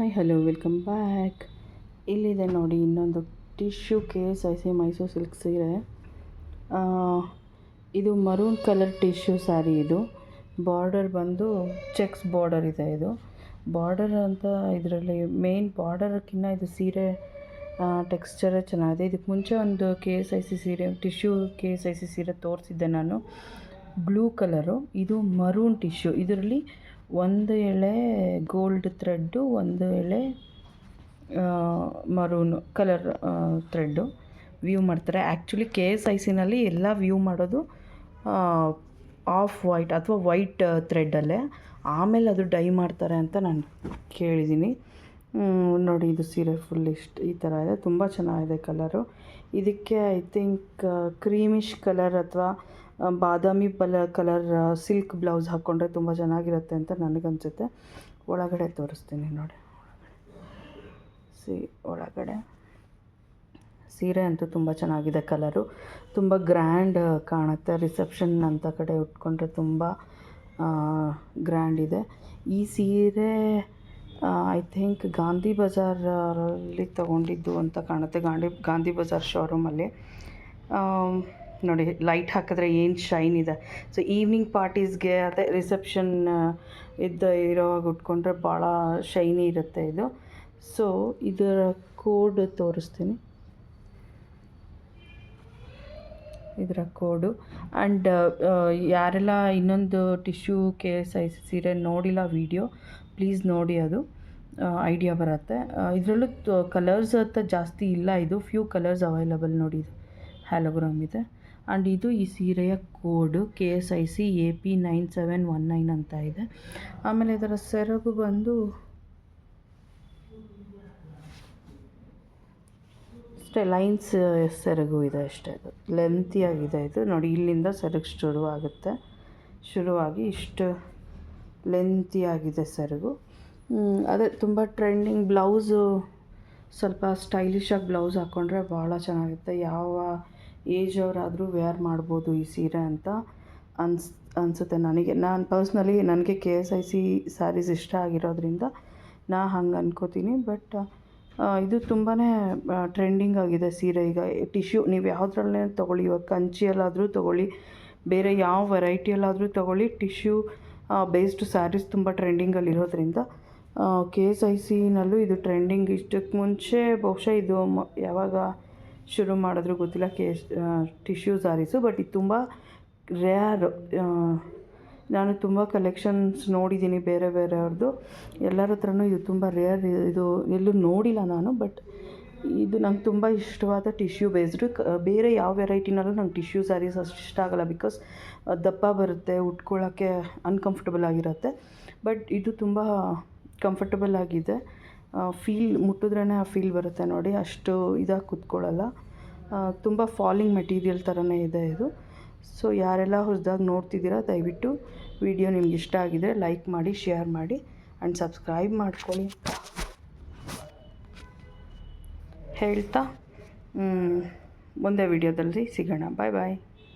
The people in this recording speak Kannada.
ಹಾಯ್ ಹಲೋ ವೆಲ್ಕಮ್ ಬ್ಯಾಕ್ ಇಲ್ಲಿದೆ ನೋಡಿ, ಇನ್ನೊಂದು tissue case I C Mysore silk ಸೀರೆ ಇದು ಮರೂನ್ ಕಲರ್ ಟಿಶ್ಯೂ ಸ್ಯಾರಿ ಇದು. ಬಾರ್ಡರ್ ಬಂದು ಚೆಕ್ಸ್ ಬಾರ್ಡರ್ ಇದೆ ಇದು. ಬಾರ್ಡರ್ ಅಂತ ಇದರಲ್ಲಿ ಮೇನ್ ಬಾರ್ಡರ್ಕಿನ್ನ ಇದು ಸೀರೆ ಟೆಕ್ಸ್ಚರೇ ಚೆನ್ನಾಗಿದೆ. ಇದಕ್ಕೆ ಮುಂಚೆ ಒಂದು ಕೆ ಎಸ್ ಐ ಸಿ ಸೀರೆ tissue K S I C ಸೀರೆ ತೋರಿಸಿದ್ದೆ ನಾನು. ಬ್ಲೂ ಕಲರು ಇದು ಮರೂನ್ ಟಿಶ್ಯೂ ಇದರಲ್ಲಿ ಒಂದು ಎಳೆ ಗೋಲ್ಡ್ ಥ್ರೆಡ್ಡು ಒಂದು ಎಳೆ ಮರೂನ್ ಕಲರ್ ಥ್ರೆಡ್ಡು ವ್ಯೂ ಮಾಡ್ತಾರೆ. ಆ್ಯಕ್ಚುಲಿ ಕೆ ಎಸ್ ಐ ಸಿನಲ್ಲಿ ಎಲ್ಲ ವ್ಯೂ ಮಾಡೋದು ಆಫ್ ವೈಟ್ ಅಥವಾ ವೈಟ್ ಥ್ರೆಡ್ಡಲ್ಲೇ ಆಮೇಲೆ ಅದು ಡೈ ಮಾಡ್ತಾರೆ ಅಂತ ನಾನು ಕೇಳಿದ್ದೀನಿ ನೋಡಿ ಇದು ಸೀರೆ ಫುಲ್ ಇಷ್ಟು ಈ ಥರ ಇದೆ. ತುಂಬ ಚೆನ್ನಾಗಿದೆ ಕಲರು ಇದಕ್ಕೆ ಐ ಥಿಂಕ್ ಕ್ರೀಮಿಶ್ ಕಲರ್ ಅಥವಾ ಬಾದಾಮಿ ಪಲ ಕಲರ್ ಸಿಲ್ಕ್ ಬ್ಲೌಸ್ ಹಾಕ್ಕೊಂಡ್ರೆ ತುಂಬ ಚೆನ್ನಾಗಿರುತ್ತೆ ಅಂತ ನನಗನ್ಸುತ್ತೆ. ಒಳಗಡೆ ತೋರಿಸ್ತೀನಿ ನೋಡಿ. ಸಿ ಒಳಗಡೆ. ಸೀರೆ ಅಂತೂ ತುಂಬ ಚೆನ್ನಾಗಿದೆ ಕಲರು. ತುಂಬ ಗ್ರ್ಯಾಂಡ್ ಕಾಣುತ್ತೆ. ರಿಸೆಪ್ಷನ್ ಅಂತ ಕಡೆ ಉಟ್ಕೊಂಡ್ರೆ ತುಂಬ ಗ್ರ್ಯಾಂಡ್ ಇದೆ. ಈ ಸೀರೆ ಐ ಥಿಂಕ್ ಗಾಂಧಿ ಬಜಾರಲ್ಲಿ ತಗೊಂಡಿದ್ದು ಅಂತ ಕಾಣುತ್ತೆ. ಗಾಂಧಿ ಗಾಂಧಿ ಬಜಾರ್ ಶೋರೂಮಲ್ಲಿ. ನೋಡಿ ಲೈಟ್ ಹಾಕಿದ್ರೆ ಏನು ಶೈನ್ ಇದೆ. ಸೊ ಈವ್ನಿಂಗ್ ಪಾರ್ಟೀಸ್ಗೆ ಅದೇ ರಿಸೆಪ್ಷನ್ ಇದ್ದ ಇರೋವಾಗ ಉಟ್ಕೊಂಡ್ರೆ ಭಾಳ ಶೈನಿ ಇರುತ್ತೆ ಇದು. ಸೊ ಇದರ ಕೋಡ್ ತೋರಿಸ್ತೀನಿ. ಇದರ ಕೋಡು ಆ್ಯಂಡ್ ಯಾರೆಲ್ಲ ಇನ್ನೊಂದು ಟಿಶ್ಯೂ ಕೆ ಎಸ್ ಐ ಸೀರೆ ನೋಡಿಲ್ಲ ವಿಡಿಯೋ ಪ್ಲೀಸ್ ನೋಡಿ ಅದು. ಐಡಿಯಾ ಬರುತ್ತೆ. ಇದರಲ್ಲೂ ಕಲರ್ಸ್ ಅಂತ ಜಾಸ್ತಿ ಇಲ್ಲ ಇದು. ಫ್ಯೂ ಕಲರ್ಸ್ ಅವೈಲಬಲ್ ನೋಡಿ ಇದು. ಹ್ಯಾಲೋಗ್ರಾಮ್ ಇದೆ. ಆ್ಯಂಡ್ ಇದು ಈ ಸೀರೆಯ code K S I C A P nine seven one nine ಅಂತ ಇದೆ. ಆಮೇಲೆ ಇದರ ಸೆರಗು ಬಂದು ಅಷ್ಟೇ, ಲೈನ್ಸ್ ಸೆರಗು ಇದೆ ಅಷ್ಟೇ ಅದು. ಲೆಂತಿಯಾಗಿದೆ ಇದು. ನೋಡಿ, ಇಲ್ಲಿಂದ ಸೆರಗು ಶುರುವಾಗುತ್ತೆ ಶುರುವಾಗಿ ಇಷ್ಟು ಲೆಂತಿಯಾಗಿದೆ ಸೆರಗು. ಅದೇ ತುಂಬ ಟ್ರೆಂಡಿಂಗ್ ಬ್ಲೌಸು. ಸ್ವಲ್ಪ ಸ್ಟೈಲಿಶಾಗಿ ಬ್ಲೌಸ್ ಹಾಕ್ಕೊಂಡ್ರೆ ಭಾಳ ಚೆನ್ನಾಗಿರುತ್ತೆ. ಯಾವ ಏಜ್ ಅವರಾದರೂ ವೇರ್ ಮಾಡ್ಬೋದು ಈ ಸೀರೆ ಅಂತ ಅನ್ಸ್, ಅನಿಸುತ್ತೆ ನನಗೆ. ನಾನು ಪರ್ಸ್ನಲಿ ನನಗೆ K S I C saris ಇಷ್ಟ ಆಗಿರೋದ್ರಿಂದ ನಾ ಹಂಗೆ ಅನ್ಕೋತೀನಿ. ಬಟ್ ಇದು ತುಂಬಾ ಟ್ರೆಂಡಿಂಗ್ ಆಗಿದೆ ಸೀರೆ. ಈಗ ಟಿಶ್ಯೂ ನೀವು ಯಾವುದ್ರಲ್ಲೇ ತೊಗೊಳ್ಳಿ, ಇವಾಗ ಕಂಚಿಯಲ್ಲಾದರೂ ತೊಗೊಳ್ಳಿ, ಬೇರೆ ಯಾವ ವೆರೈಟಿಯಲ್ಲಾದರೂ ತೊಗೊಳ್ಳಿ ಟಿಶ್ಯೂ ಬೇಸ್ಡ್ ಸ್ಯಾರೀಸ್ ತುಂಬ ಟ್ರೆಂಡಿಂಗಲ್ಲಿರೋದ್ರಿಂದ ಕೆ ಎಸ್ ಐ ಸಿನಲ್ಲೂ ಇದು ಟ್ರೆಂಡಿಂಗ್ ಇಷ್ಟಕ್ಕೆ ಮುಂಚೆ ಬಹುಶಃ ಇದು ಯಾವಾಗ ಶುರು ಮಾಡಿದ್ರೂ ಗೊತ್ತಿಲ್ಲ ಕೇಶ್ ಟಿಶ್ಯೂ ಸ್ಯಾರೀಸು ಬಟ್ ಇದು ತುಂಬ ರೇರ್. ನಾನು ತುಂಬ ಕಲೆಕ್ಷನ್ಸ್ ನೋಡಿದ್ದೀನಿ ಬೇರೆ ಬೇರೆಯವ್ರದ್ದು ಎಲ್ಲರ ಹತ್ರನೂ ಇದು ತುಂಬ ರೇರ್, ಇದು ಎಲ್ಲೂ ನೋಡಿಲ್ಲ ನಾನು, ಬಟ್ ಇದು ನಂಗೆ ತುಂಬ ಇಷ್ಟವಾದ ಟಿಶ್ಯೂ ಬೇಸ್ಡ್. ಬೇರೆ ಯಾವ ವೆರೈಟಿನಲ್ಲೂ ನಂಗೆ ಟಿಶ್ಯೂ ಸ್ಯಾರೀಸ್ ಅಷ್ಟು ಇಷ್ಟ ಆಗಲ್ಲ, ಬಿಕಾಸ್ ದಪ್ಪ ಬರುತ್ತೆ, ಉಟ್ಕೊಳ್ಳೋಕ್ಕೆ ಅನ್ಕಂಫರ್ಟಬಲ್ ಆಗಿರುತ್ತೆ. ಬಟ್ ಇದು ತುಂಬ ಕಂಫರ್ಟಬಲ್ ಆಗಿದೆ. ಫೀಲ್ ಮುಟ್ಟಿದ್ರೇ ಆ ಫೀಲ್ ಬರುತ್ತೆ ನೋಡಿ, ಅಷ್ಟು ಇದಾಗಿ ಕೂತ್ಕೊಳ್ಳಲ್ಲ. ತುಂಬ ಫಾಲಿಂಗ್ ಮೆಟೀರಿಯಲ್ ಥರನೇ ಇದೆ ಇದು. ಸೊ ಯಾರೆಲ್ಲ ಹೊಸದಾಗಿ ನೋಡ್ತಿದ್ದೀರಾ, ದಯವಿಟ್ಟು ವಿಡಿಯೋ ನಿಮ್ಗೆ ಇಷ್ಟ ಆಗಿದರೆ ಲೈಕ್ ಮಾಡಿ ಶೇರ್ ಮಾಡಿ ಆ್ಯಂಡ್ ಸಬ್ಸ್ಕ್ರೈಬ್ ಮಾಡ್ಕೊಳ್ಳಿ. ಹೇಳ್ತಾ ಮುಂದೆ ವಿಡಿಯೋದಲ್ಲಿ ಸಿಗೋಣ. ಬಾಯ್ ಬಾಯ್